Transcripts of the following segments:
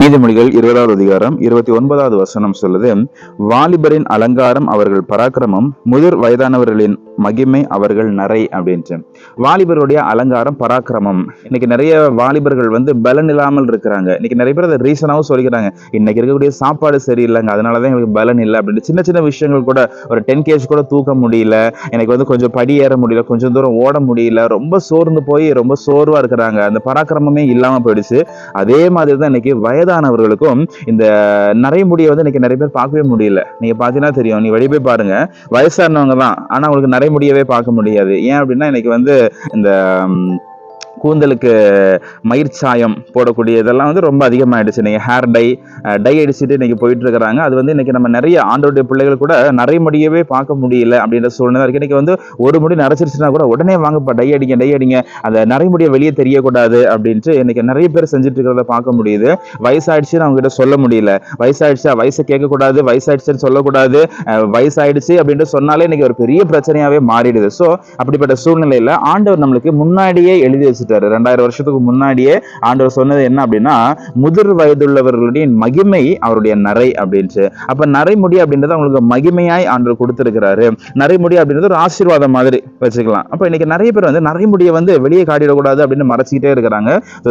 நீதிமொழிகள் இருபதாவது அதிகாரம் இருபத்தி ஒன்பதாவது வசனம் சொல்லுது வாலிபரின் அலங்காரம் அவர்கள் பராக்கிரமம் முதிர் வயதானவர்களின் மகிமை அவர்கள் நரை அப்படின்ட்டு. வாலிபருடைய அலங்காரம் பராக்கிரமம். இன்னைக்கு நிறைய வாலிபர்கள் வந்து பலன் இல்லாமல் இருக்கிறாங்க. இன்னைக்கு நிறைய பேர் அதை ரீசனாகவும் சொல்லிக்கிறாங்க. இன்னைக்கு இருக்கக்கூடிய சாப்பாடு சரியில்லைங்க. அதனாலதான் எங்களுக்கு பலன் இல்லை அப்படின்ட்டு. சின்ன சின்ன விஷயங்கள் கூட ஒரு டென் கேஜ் கூட தூக்க முடியல. எனக்கு வந்து கொஞ்சம் படி ஏற முடியல. கொஞ்சம் தூரம் ஓட முடியல. ரொம்ப சோர்ந்து போய் ரொம்ப சோர்வா இருக்கிறாங்க. அந்த பராக்கிரமமே இல்லாம போயிடுச்சு. அதே மாதிரி தான் இன்னைக்கு வயதானவர்களுக்கும் இந்த நிறைய முடியை வந்து இன்னைக்கு நிறைய பேர் பார்க்கவே முடியல. நீங்க பார்த்தீங்கன்னா தெரியும். நீ வெளியே போய் பாருங்க. வயசானவங்க தான் ஆனா அவங்களுக்கு முடியவே பார்க்க முடியாது. ஏன் அப்படின்னா இன்னைக்கு வந்து இந்த கூந்தலுக்கு மயிர் சாயம் போடக்கூடிய இதெல்லாம் வந்து ரொம்ப அதிகமாகிடுச்சு நீங்கள் ஹேர் டை டை அடிச்சுட்டு இன்றைக்கி போயிட்டுருக்கிறாங்க. அது வந்து இன்னைக்கு நம்ம நிறைய ஆண்டோடைய பிள்ளைகள் கூட நரைமுடியவே பார்க்க முடியல அப்படின்ற சூழ்நிலை இருக்குது இன்றைக்கி வந்து ஒரு முடி நரைச்சிருச்சுன்னா கூட உடனே வாங்கப்பா டை அடிங்க டை அடிங்க. அந்த நரைமுடியை வெளியே தெரியக்கூடாது அப்படின்ட்டு இன்றைக்கி நிறைய பேர் செஞ்சுட்டு இருக்கிறத பார்க்க முடியுது. வயசாயிடுச்சுன்னு அவங்க கிட்ட சொல்ல முடியல. வயசாயிடுச்சா? வயசை கேட்கக்கூடாது. வயசாயிடுச்சுன்னு சொல்லக்கூடாது. வயசாயிடுச்சு அப்படின்ட்டு சொன்னாலே இன்றைக்கி ஒரு பெரிய பிரச்சனையாகவே மாறிடுது. ஸோ அப்படிப்பட்ட சூழ்நிலையில் ஆண்டவர் நம்மளுக்கு முன்னாடியே எழுதி வச்சுட்டு ஆரம்பிச்சிட்டாரு ரெண்டாயிரம் வருஷத்துக்கு முன்னாடியே ஆண்டவர் சொன்னது என்ன அப்படின்னா முதிர் வயதுள்ளவர்களுடைய மகிமை அவருடைய நரை அப்படின்ட்டு அப்ப நரைமுடி அப்படின்றது அவங்களுக்கு மகிமையாய் ஆண்டவர் கொடுத்திருக்கிறாரு. நரைமுடி அப்படின்றது ஒரு ஆசீர்வாதம் மாதிரி வச்சுக்கலாம். அப்ப இன்னைக்கு நிறைய பேர் வந்து நரைமுடியை வந்து வெளியே காட்டிடக்கூடாது அப்படின்னு மறைச்சிக்கிட்டே இருக்கிறாங்க.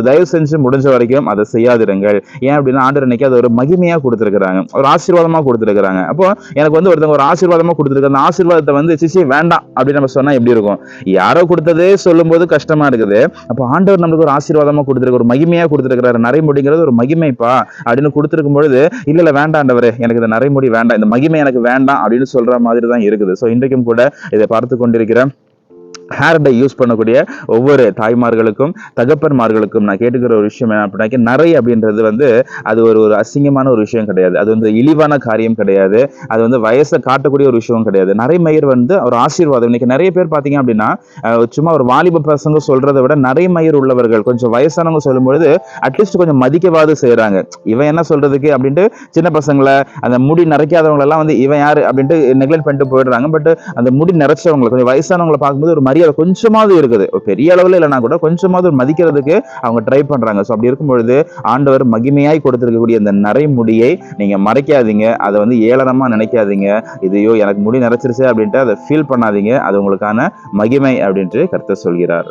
தயவு செஞ்சு முடிஞ்ச வரைக்கும் அதை செய்யாதிருங்கள். ஏன் அப்படின்னா ஆண்டவர் இன்னைக்கு அது ஒரு மகிமையா கொடுத்துருக்குறாங்க. ஒரு ஆசீர்வாதமா கொடுத்திருக்கிறாங்க. அப்போ எனக்கு வந்து ஒருத்தவங்க ஒரு ஆசீர்வாதமா கொடுத்துருக்க அந்த ஆசீர்வாதத்தை வந்து சிசி வேண்டாம் அப்படின்னு நம்ம சொன்னா எப்படி இருக்கும்? யாரோ கொடுத்ததே சொல்லும்போது கஷ்டமா இருக்குது. அப்போ ஆண்டவர் நம்மளுக்கு ஒரு ஆசீர்வாதமாக கொடுத்துருக்கு ஒரு மகிமையா கொடுத்துருக்கிறாரு. நரைமுடிங்கிறது ஒரு மகிமைப்பா அப்படின்னு கொடுத்திருக்கும் பொழுது இல்ல இல்ல வேண்டாண்டவர் எனக்கு இந்த நரைமுடி வேண்டாம் இந்த மகிமை எனக்கு வேண்டாம் அப்படின்னு சொல்ற மாதிரி தான் இருக்குது. ஸோ இன்றைக்கும் கூட இதை பார்த்து கொண்டிருக்கிறேன். ஹேர் டை யூஸ் பண்ணக்கூடிய ஒவ்வொரு தாய்மார்களுக்கும் தகப்பன்மார்களுக்கும் நான் கேட்டுக்கிற ஒரு விஷயம் என்ன அப்படின்னாக்கி நரை அப்படின்றது வந்து அது ஒரு ஒரு அசிங்கமான ஒரு விஷயம் கிடையாது. அது வந்து இழிவான காரியம் கிடையாது. அது வந்து வயசை காட்டக்கூடிய ஒரு விஷயம் கிடையாது. நரைமயிர் வந்து ஒரு ஆசீர்வாதம். இன்னைக்கு நிறைய பேர் பார்த்தீங்க அப்படின்னா சும்மா ஒரு வாலிப பசங்க சொல்றதை விட நரைமயிர் உள்ளவர்கள் கொஞ்சம் வயசானவங்க சொல்லும்பொழுது அட்லீஸ்ட் கொஞ்சம் மதிக்கவாது செய்யறாங்க இவன் என்ன சொல்றதுக்கு அப்படின்ட்டு சின்ன பசங்களை அந்த முடி நிறைக்காதவங்களெல்லாம் எல்லாம் வந்து இவன் யாரு அப்படின்ட்டு நெக்லெக்ட் பண்ணிட்டு போயிடுறாங்க. பட் அந்த முடி நிறைச்சவங்களை கொஞ்சம் வயசானவங்களை பார்க்கும்போது ஒரு மரியாதை கொஞ்சமாவது இருக்குது. பெரிய அளவில் இல்லைனா கூட கொஞ்சமாவது மதிக்கிறதுக்கு அவங்க ட்ரை பண்றாங்க. ஸோ அப்படி இருக்கும்பொழுது ஆண்டவர் மகிமையாய் கொடுத்திருக்கக்கூடிய அந்த நரைமுடியை நீங்க மறைக்காதீங்க. அதை வந்து ஏளனமாக நினைக்காதீங்க. இதையோ எனக்கு முடி நிறைச்சிருச்சு அப்படின்ட்டு அதை ஃபீல் பண்ணாதீங்க. அது உங்களுக்கான மகிமை அப்படின்ட்டு கருத்தை சொல்கிறார்.